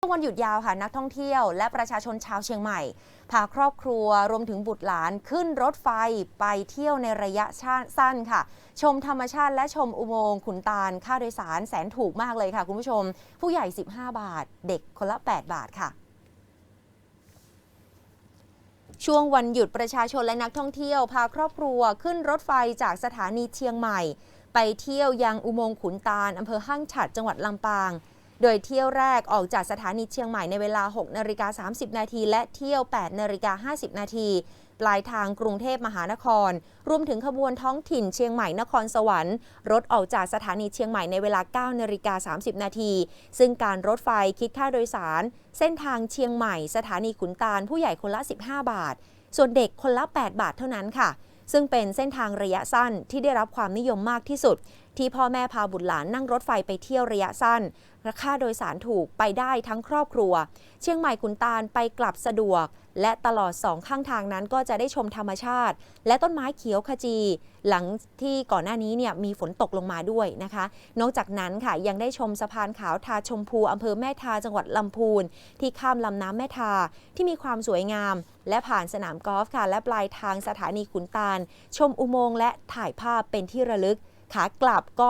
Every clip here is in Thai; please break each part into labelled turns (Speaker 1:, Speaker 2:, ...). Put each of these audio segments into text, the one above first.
Speaker 1: ช่วงวันหยุดยาวค่ะนักท่องเที่ยวและประชาชนชาวเชียงใหม่ พาครอบครัวรวมถึงบุตรหลานขึ้นรถไฟไปเที่ยวในระยะสั้นค่ะ ชมธรรมชาติและชมอุโมงค์ขุนตาล ค่าโดยสารแสนถูกมากเลยค่ะคุณผู้ชม ผู้ใหญ่ 15 บาท เด็กคนละ 8 บาทค่ะช่วงวันหยุดประชาชนและนักท่องเที่ยว พาครอบครัวขึ้นรถไฟจากสถานีเชียงใหม่ ไปเที่ยวยังอุโมงค์ขุนตาลอำเภอห้างฉัดจังหวัดลำปาง โดยเที่ยวแรกออกจากสถานีเชียงใหม่ในเวลา 6 นาฬิกา 30 นาที และเที่ยว 8 นาฬิกา 50 นาทีปลายทางกรุงเทพมหานคร รวมถึงขบวนท้องถิ่นเชียงใหม่นครสวรรค์ รถออกจากสถานีเชียงใหม่ในเวลา 9 นาฬิกา 30 นาที ซึ่งการรถไฟคิดค่าโดยสาร เส้นทางเชียงใหม่ สถานีขุนตาลผู้ใหญ่คนละ 15 บาท ส่วนเด็กคนละ 8 บาทเท่านั้นค่ะ ซึ่งเป็นเส้นทางระยะสั้นที่ได้รับความนิยมมากที่สุด ที่พ่อแม่พาบุตรหลานนั่งรถไฟไปเที่ยวระยะสั้นราคาโดยสารถูกไปได้ทั้งครอบครัว เชียงใหม่ขุนตาลไปกลับสะดวก และตลอดสองข้างทางนั้นก็จะได้ชมธรรมชาติ และต้นไม้เขียวขจี หลังที่ก่อนหน้านี้เนี่ยมีฝนตกลงมาด้วยนะคะ นอกจากนั้นค่ะยังได้ชมสะพานขาวทาชมพูอำเภอแม่ทาจังหวัดลำพูน ที่ข้ามลำน้ำแม่ทาที่มีความสวยงาม และผ่านสนามกอล์ฟค่ะและปลายทางสถานีขุนตาล ชมอุโมงค์และถ่ายภาพเป็นที่ระลึก ขากลับก็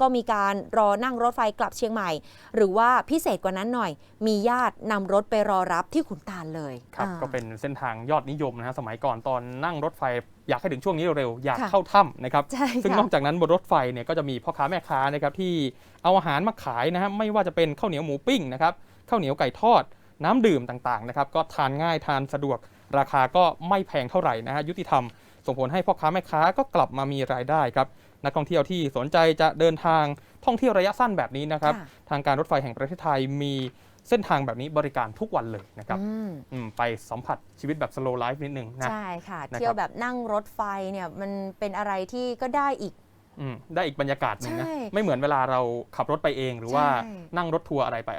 Speaker 1: ก็มีการรอนั่งรถไฟกลับเชียงใหม่ หรือว่าพิเศษกว่านั้นหน่อย มีญาตินำรถไปรอรับที่ขุนตาลเลย
Speaker 2: ครับ
Speaker 1: อ่า
Speaker 2: ก็เป็นเส้นทางยอดนิยมนะฮะสมัยก่อนตอนนั่งรถไฟอยากให้ถึงช่วงนี้เร็วๆอยาก
Speaker 1: ค่ะ
Speaker 2: เข้าถ้ำนะครับ
Speaker 1: ใช่
Speaker 2: ซึ่งน
Speaker 1: ค่ะ
Speaker 2: อกจากนั้นบนรถไฟเนี่ยก็จะมีพ่อค้าแม่ค้านะครับที่เอาอาหารมาขายนะฮะไม่ว่าจะเป็นข้าวเหนียวหมูปิ้งนะครับข้าวเหนียวไก่ทอด น้ำดื่มต่างๆนะครับก็ทานง่ายทานสะดวกราคาก็ไม่แพงเท่าไหร่นะฮะยุติธรรม ส่งผลให้พ่อค้าแม่ค้าก็กลับมามีรายได้ครับนักท่องเที่ยวที่สนใจจะเดินทางท่องเที่ยวระยะสั้นแบบนี้นะครับ
Speaker 1: ค่ะ
Speaker 2: ทางการรถไฟแห่งประเทศไทยมีเส้นทางแบบนี้บริการทุกวันเลยนะครับ
Speaker 1: อืม
Speaker 2: อืมไปสัมผัสชีวิตแบบ slow life นิดนึงนะ
Speaker 1: ใช่ค่ะ
Speaker 2: นะครับ
Speaker 1: เที่ยวแบบนั่งรถไฟเนี่ยมันเป็นอะไรที่ก็ได้อีก
Speaker 2: อืมได้อีกบรรยากาศหนึ่งนะ
Speaker 1: ใช่
Speaker 2: ไม่เหมือนเวลาเราขับรถไปเองหรือว่า
Speaker 1: ใช่
Speaker 2: นั่งรถทัวร์อะไรไป